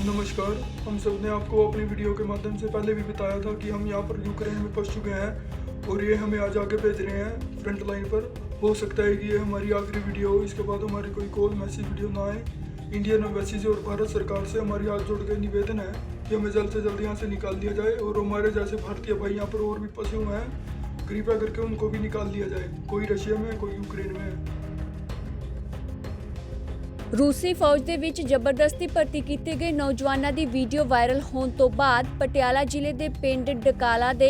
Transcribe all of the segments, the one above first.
नमस्कार। हम सबने आपको अपनी वीडियो के माध्यम से पहले भी बताया था कि हम यहाँ पर यूक्रेन में फंस चुके हैं और ये हमें आज आगे भेज रहे हैं फ्रंट लाइन पर। हो सकता है कि ये हमारी आखिरी वीडियो हो, इसके बाद हमारी कोई कॉल मैसेज वीडियो ना आए। इंडियन एम्बेसी और भारत सरकार से हमारी हाथ जोड़ के निवेदन है कि हमें जल्द से जल्द यहाँ से निकाल दिया जाए और हमारे जैसे भारतीय भाई यहाँ पर और भी फंसे हुए हैं। कृपया करके उनको भी निकाल दिया जाए, कोई रशिया में, कोई यूक्रेन में। ਰੂਸੀ ਫੌਜ ਦੇ ਵਿੱਚ ਜ਼ਬਰਦਸਤੀ ਭਰਤੀ ਕੀਤੇ ਗਏ ਨੌਜਵਾਨਾਂ ਦੀ ਵੀਡੀਓ ਵਾਇਰਲ ਹੋਣ ਤੋਂ ਬਾਅਦ ਪਟਿਆਲਾ ਜ਼ਿਲ੍ਹੇ ਦੇ ਪਿੰਡ ਡਕਾਲਾ ਦੇ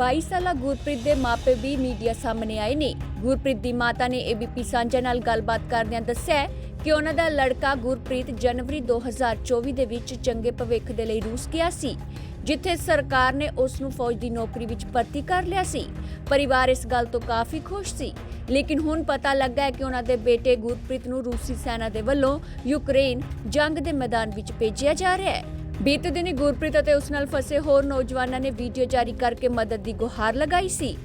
22 ਸਾਲਾ ਗੁਰਪ੍ਰੀਤ ਦੇ ਮਾਪੇ ਵੀ ਮੀਡੀਆ ਸਾਹਮਣੇ ਆਏ ਨੇ। ਗੁਰਪ੍ਰੀਤ ਦੀ ਮਾਤਾ ਨੇ ਏਬੀਪੀ ਸਾਂਝਾ ਨਾਲ ਗੱਲਬਾਤ ਕਰਦਿਆਂ ਦੱਸਿਆ ਕਿ ਉਹਨਾਂ ਦਾ ਲੜਕਾ ਗੁਰਪ੍ਰੀਤ ਜਨਵਰੀ 2024 ਦੇ ਵਿੱਚ ਚੰਗੇ ਭਵਿੱਖ ਦੇ ਲਈ ਰੂਸ ਗਿਆ ਸੀ। ਜਿੱਥੇ ਸਰਕਾਰ ਨੇ ਉਸ ਨੂੰ ਫੌਜ ਦੀ ਨੌਕਰੀ ਵਿੱਚ ਭਰਤੀ ਕਰ ਲਿਆ ਸੀ। ਪਰਿਵਾਰ ਇਸ ਗੱਲ ਤੋਂ ਕਾਫੀ ਖੁਸ਼ ਸੀ। ਲੇਕਿਨ ਹੁਣ ਪਤਾ ਲੱਗਾ ਹੈ ਕਿ ਉਹਨਾਂ ਦੇ ਬੇਟੇ ਗੁਰਪ੍ਰੀਤ ਨੂੰ ਰੂਸੀ ਸੈਨਾ ਦੇ ਵੱਲੋਂ ਯੂਕਰੇਨ ਜੰਗ ਦੇ ਮੈਦਾਨ ਵਿੱਚ ਭੇਜਿਆ ਜਾ ਰਿਹਾ ਹੈ। ਬੀਤੇ ਦਿਨੀ ਗੁਰਪ੍ਰੀਤ ਅਤੇ ਉਸ ਨਾਲ ਫਸੇ ਹੋਰ ਨੌਜਵਾਨਾਂ ਨੇ ਵੀਡੀਓ ਜਾਰੀ ਕਰਕੇ ਮਦਦ ਦੀ ਗੁਹਾਰ ਲਗਾਈ ਸੀ।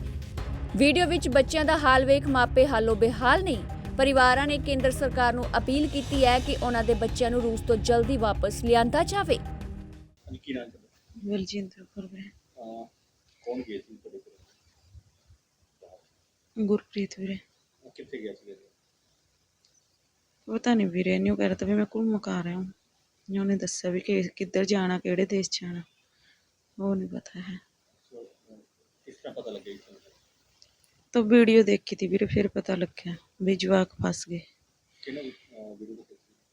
ਵੀਡੀਓ ਵਿੱਚ ਬੱਚਿਆਂ ਦਾ ਹਾਲ ਵੇਖ ਮਾਪੇ ਹਾਲੋ ਬੇਹਾਲ ਨਹੀਂ ਪਰਿਵਾਰਾਂ ਨੇ ਕੇਂਦਰ ਸਰਕਾਰ ਨੂੰ ਅਪੀਲ ਕੀਤੀ ਹੈ ਕਿ ਉਹਨਾਂ ਦੇ ਬੱਚਿਆਂ ਨੂੰ ਰੂਸ ਤੋਂ ਜਲਦੀ ਵਾਪਸ ਲਿਆਂਦਾ ਜਾਵੇ। ਬਲਜਿੰਦਰ ਕੌਰ ਵੀਰੇ ਅਹ ਕੌਣ ਗਿਆ ਸੀ ਤੁਹਾਡੇ ਕੋਲ? ਗੁਰਪ੍ਰੀਤ ਵੀਰੇ। ਉਹ ਕਿੱਥੇ ਗਿਆ ਸੀ? ਪਤਾ ਨਹੀਂ ਵੀਰੇ ਨਿਊ ਕਹਿ ਰਿਹਾ ਤਾਂ ਵੀ ਮੈਂ ਘੁੰਮ ਕਾ ਰਿਹਾ ਹੂੰ। ਨੀ ਉਹਨੇ ਦੱਸਿਆ ਵੀ ਕਿ ਕਿੱਧਰ ਜਾਣਾ ਕਿਹੜੇ ਦੇਸ਼ ਜਾਣਾ। ਉਹ ਨਹੀਂ ਪਤਾ ਹੈ। ਕਿਸ ਤਰ੍ਹਾਂ ਪਤਾ ਲੱਗਿਆ ਤਾਂ ਵੀਡੀਓ ਦੇਖੀ ਤੀ ਵੀਰੇ ਫਿਰ ਪਤਾ ਲੱਗਿਆ ਵੀ ਜਵਾਕ ਫਸ ਗਏ। ਕਿਹਨਾਂ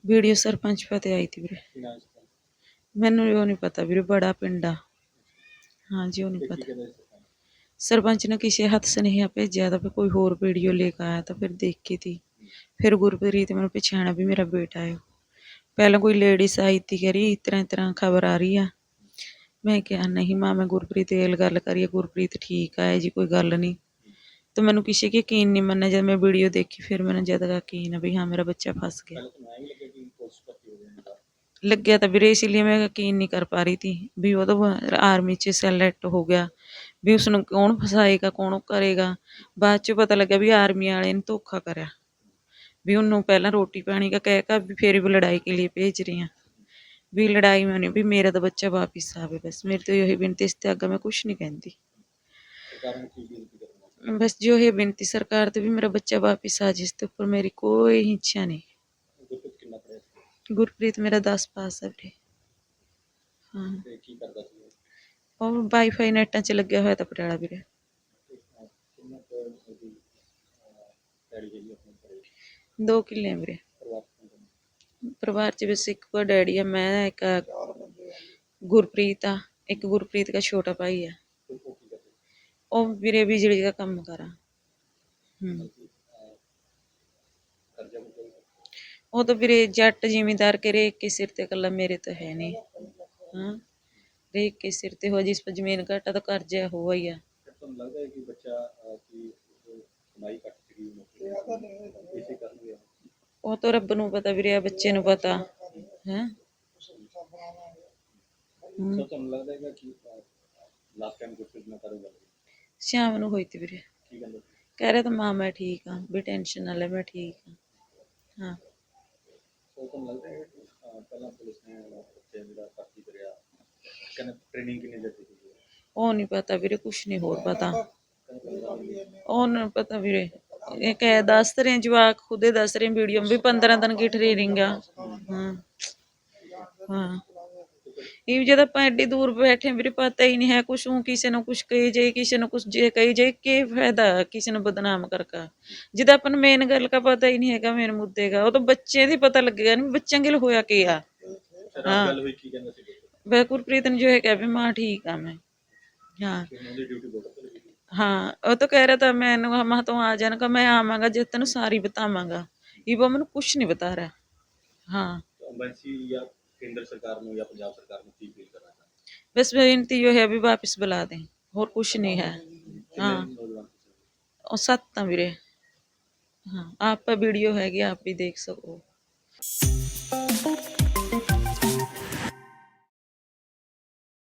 ਵੀਡੀਓ ਸਰਪੰਚ ਪਤੇ ਆਈ ਤੀ ਵੀਰੇ। ਮੈਨੂੰ ਉਹ ਨਹੀਂ ਪਤਾ ਵੀਰੇ ਬੜਾ ਪਿੰਡਾ ਹਾਂ ਜੀ ਉਹ ਨਹੀਂ ਪਤਾ। ਸਰਪੰਚ? ਨੇ ਕਿਸੇ ਹੱਥ ਸੁਨੇਹਾ ਭੇਜਿਆ ਤਾਂ ਫਿਰ ਕੋਈ ਹੋਰ ਵੀਡੀਓ ਲੈ ਕੇ ਆਇਆ ਤਾਂ ਫਿਰ ਦੇਖੀ ਤੀ। ਫਿਰ ਗੁਰਪ੍ਰੀਤ ਮੈਨੂੰ ਪਛਾਣਿਆ ਵੀ ਮੇਰਾ ਬੇਟਾ ਹੈ। ਪਹਿਲਾਂ ਕੋਈ ਲੇਡੀਜ਼ ਆਈ ਤੀ ਕਰੀ ਇਸ ਤਰ੍ਹਾਂ ਇਸ ਤਰ੍ਹਾਂ ਖਬਰ ਆ ਰਹੀ ਆ। ਮੈਂ ਕਿਹਾ ਨਹੀਂ ਮਾਂ ਮੈਂ ਗੁਰਪ੍ਰੀਤ ਇਹ ਗੱਲ ਕਰੀਏ ਗੁਰਪ੍ਰੀਤ ਠੀਕ ਆ ਜੀ ਕੋਈ ਗੱਲ ਨਹੀਂ। ਤਾਂ ਮੈਨੂੰ ਕਿਸੇ ਕੀ ਯਕੀਨ ਨਹੀਂ ਮੰਨਿਆ ਜਦ ਮੈਂ ਵੀਡੀਓ ਦੇਖੀ ਫਿਰ ਮੈਨੂੰ ਜਦ ਯਕੀਨ ਆ ਵੀ ਹਾਂ ਮੇਰਾ ਬੱਚਾ ਫਸ ਗਿਆ ਪਹਿਲਾਂ ਤਾਂ ਐਂ ਲੱਗਿਆ ਕਿ ਪੁਲਿਸ ਭਰਤੀ ਹੋ ਜਾਏਗਾ ਲੱਗਿਆ ਤਾਂ ਵੀਰੇ ਇਸ ਲਈ ਮੈਂ ਯਕੀਨ ਨਹੀਂ ਕਰ ਪਾ ਰਹੀ ਤੀ ਵੀ ਉਹ ਤਾਂ ਆਰਮੀ 'ਚ ਸੈਲੈਕਟ ਹੋ ਗਿਆ, ਵੀ ਉਸ ਨੂੰ ਕੌਣ ਫਸਾਏਗਾ, ਕੌਣ ਉਹ ਕਰੇਗਾ। ਬਾਅਦ 'ਚ ਪਤਾ ਲੱਗਾ ਵੀ ਆਰਮੀ ਵਾਲੇ ਨੇ ਧੋਖਾ ਕਰਿਆ। ਵੀ ਉਹਨੂੰ ਪਹਿਲਾਂ ਰੋਟੀ ਪਾਣੀ ਦਾ ਕਹਿ ਕੇ ਵੀ ਫਿਰ ਵੀ ਲੜਾਈ ਕੇ ਲਈ ਭੇਜ ਰਹੀ ਹਾਂ ਵੀ ਲੜਾਈ ਮੈਂ ਨਹੀਂ ਵੀ ਮੇਰਾ ਤਾਂ ਬੱਚਾ ਵਾਪਿਸ ਆਵੇ ਬਸ, ਮੇਰੇ ਤੋਂ ਇਹੀ ਬੇਨਤੀ ਇਸ ਤੇ ਅੱਗੇ ਮੈਂ ਕੁਝ ਨਹੀਂ ਕਹਿੰਦੀ। ਬਸ ਜੋ ਇਹ ਬੇਨਤੀ ਸਰਕਾਰ ਤੇ ਵੀ ਮੇਰਾ ਬੱਚਾ ਵਾਪਿਸ ਆ ਜਿਸ ਤੇ ਉੱਪਰ ਮੇਰੀ ਕੋਈ ਇੱਛਾ ਨਹੀਂ ਗੁਰਪ੍ਰੀਤ ਕਿੰਨਾ ਪੜਿਆ ਸੀ ਗੁਰਪ੍ਰੀਤ ਮੇਰਾ 10 ਪਾਸ ਹੈ ਵੀਰੇ ਹਾਂ ਤੇ ਕੀ ਕਰਦਾ ਸੀ ਉਹ? ਉਹ ਵਾਈਫਾਈ ਨੈਟਾਂ 'ਚ ਲੱਗਿਆ ਹੋਇਆ ਤਾਂ ਪਟਿਆਲਾ ਵੀਰੇ ਤੇ, ਅਹ, ਕਿੰਨਾ ਕੁ ਉਹਦੀ ਡੈਡੀ ਜੀ ਆਪਣੇ ਘਰੇ ਦੋ ਕਿੱਲੇ ਆ ਵੀਰੇ ਪਰਿਵਾਰ ਚ ਕੌਣ ਕੌਣ? ਪਰਿਵਾਰ 'ਚ ਬਸ ਇੱਕ ਕੋ ਡੈਡੀ ਆ ਮੈਂ ਇੱਕ ਗੁਰਪ੍ਰੀਤ ਆ ਇੱਕ ਗੁਰਪ੍ਰੀਤ ਦਾ ਛੋਟਾ ਭਾਈ ਆ ਤੇ ਉਹ ਕੀ ਕਰਦੇ ਉਹ ਵੀਰੇ ਬਿਜਲੀ ਦਾ ਕੰਮ ਕਰਾ ਹੂੰ ਕਰਜ਼ਾ ਕੋਈ ਉਹ ਤਾਂ ਵੀਰੇ ਜੱਟ ਜ਼ਿਮੀਂਦਾਰ ਕੇ ਰੇਖ ਕੇ ਸਿਰ ਤੇ ਕੱਲਾ ਮੇਰੇ ਤਾਂ ਹੈ ਨਹੀਂ। ਹਾਂ ਰੇਖ ਕੇ ਸਿਰ ਤੇ ਹੋ ਜਿਸ ਪਰ ਜ਼ਮੀਨ ਘਾਟਾ ਤਾਂ ਕਰਜ਼ਾ ਹੋਆ ਹੀ ਆ। ਫਿਰ ਤੁਹਾਨੂੰ ਲੱਗਦਾ ਹੈ ਕਿ ਬੱਚਾ ਅਹ, ਕਿ ਉਹ ਕਮਾਈ ਘੱਟ ਸੀਗੀ ਨੌਕਰੀ ਇਸੇ ਕਾਰਨ ਗਿਆ ਉਹ ਤਾਂ ਰੱਬ ਨੂੰ ਪਤਾ ਵੀਰੇ ਆ ਬੱਚੇ ਨੂੰ ਪਤਾ। ਹੈ? ਸੋ ਤੁਹਾਨੂੰ ਲੱਗਦਾ ਹੈਗਾ ਕਿ ਲਾਸਟ ਟਾਈਮ ਗੁਰਪ੍ਰੀਤ ਨਾਲ ਕਦੋਂ ਗੱਲ। ਹੋਈ? ਸ਼ਾਮ ਨੂੰ ਹੋਈ ਤੀ ਵੀਰੇ। ਕੀ ਕਹਿ ਰਿਹਾ ਤਾਂ ਮਾਂ ਮੈਂ ਠੀਕ ਆ ਵੀ ਟੈਨਸ਼ਨ ਨਾ ਲੈ ਮੈਂ ਠੀਕ ਆ ਹਾਂ। ਤੁਹਾਨੂੰ ਲੱਗਦਾ ਹੈ ਕਿ ਅਹ, ਪਹਿਲਾਂ ਪੁਲਿਸ ਨੇ ਬੱਚੇ ਜਿਹੜਾ ਭਰਤੀ ਕਰਿਆ ਕਹਿੰਦੇ ਟ੍ਰੇਨਿੰਗ ਕਿੰਨੇ ਦਿਨ ਸੀ ਉਹ ਨਹੀਂ ਪਤਾ ਵੀਰੇ ਕੁਛ ਨਹੀਂ ਹੋਰ ਪਤਾ। ਉਹਨੂੰ ਪਤਾ ਵੀਰੇ। ਇਹ ਕਹਿ ਦੱਸ ਰਹੇ ਜਵਾਕ ਖੁਦੇ ਦੱਸ ਰਹੇ ਵੀਡੀਓ ਵੀ 15 ਦਿਨ ਕੀ ਟ੍ਰੇਨਿੰਗ ਆ। ਹਾਂ। ਹਾਂ। ਇਹ ਜਦ ਆਪਾਂ ਐਡੀ ਦੂਰ ਬੈਠੇ ਵੀਰੇ ਪਤਾ ਹੀ ਨਹੀਂ ਹੈ ਕੁਛ ਨੂੰ ਕਿਸੇ ਨੂੰ ਕੁਛ ਕਹੀ ਜਾਏ ਕਿਸੇ ਨੂੰ ਕੁਛ ਜੇ ਕਹੀ ਜਾਏ ਕੀ ਫਾਇਦਾ ਕਿਸੇ ਨੂੰ ਬਦਨਾਮ ਕਰਕਾ। ਜਿਹਦਾ ਆਪਾਂ ਨੂੰ ਮੇਨ ਗੱਲ ਦਾ ਪਤਾ ਹੀ ਨਹੀਂ ਹੈਗਾ ਮੇਨ ਮੁੱਦੇ ਦਾ ਉਹ ਤਾਂ ਬੱਚੇ ਦੀ ਪਤਾ ਲੱਗੇਗਾ ਨਹੀਂ ਬੱਚਿਆਂ ਗਿਲ ਹੋਇਆ ਕੀ ਆ। ਰਾਤ ਗੱਲ ਹੋਈ ਕੀ ਕਹਿੰਦਾ ਸੀ? ਬੈ ਗੁਰਪ੍ਰੀਤ ਨੇ ਜੋ ਹੈ ਕਿਹਾ ਵੀ ਮਾਂ ਠੀਕ ਆ ਮੈਂ। ਹਾਂ। ਹਾਂ ਉਹ ਤਾਂ ਕਹਿ ਰਿਹਾ ਤਾਂ ਮੈਨੂੰ ਮਾ ਤੋਂ ਆ ਜਾਣਾ ਕਿ ਮੈਂ ਆਵਾਂਗਾ ਜੇ ਤੈਨੂੰ ਸਾਰੀ ਬਤਾਵਾਂਗਾ। ਇਹ ਉਹ ਮੈਨੂੰ ਕੁਛ ਨਹੀਂ ਬਤਾ ਰਿਹਾ। ਹਾਂ। ਐਮਬੈਸੀ ਜਾਂ ਕੇਂਦਰ ਸਰਕਾਰ ਨੂੰ ਜਾਂ ਪੰਜਾਬ ਸਰਕਾਰ ਨੂੰ ਕੀ ਅਪੀਲ ਕਰਨਾ ਚਾਹੁੰਦੇ ਬਸ ਬੇਨਤੀ ਇਹ ਹੈ ਵੀ ਵਾਪਿਸ ਬੁਲਾ ਦੇ ਹੋਰ ਕੁਛ ਨਹੀਂ ਹੈ ਹਾਂ ਨੌਜਵਾਨ ਕਿਸੇ ਨੂੰ? ਉਹ ਸੱਤ ਤਾਂ ਵੀਰੇ ਹਾਂ ਆਪ ਵੀਡੀਓ ਹੈਗੀ ਆਪ ਵੀ ਦੇਖ ਸਕੋ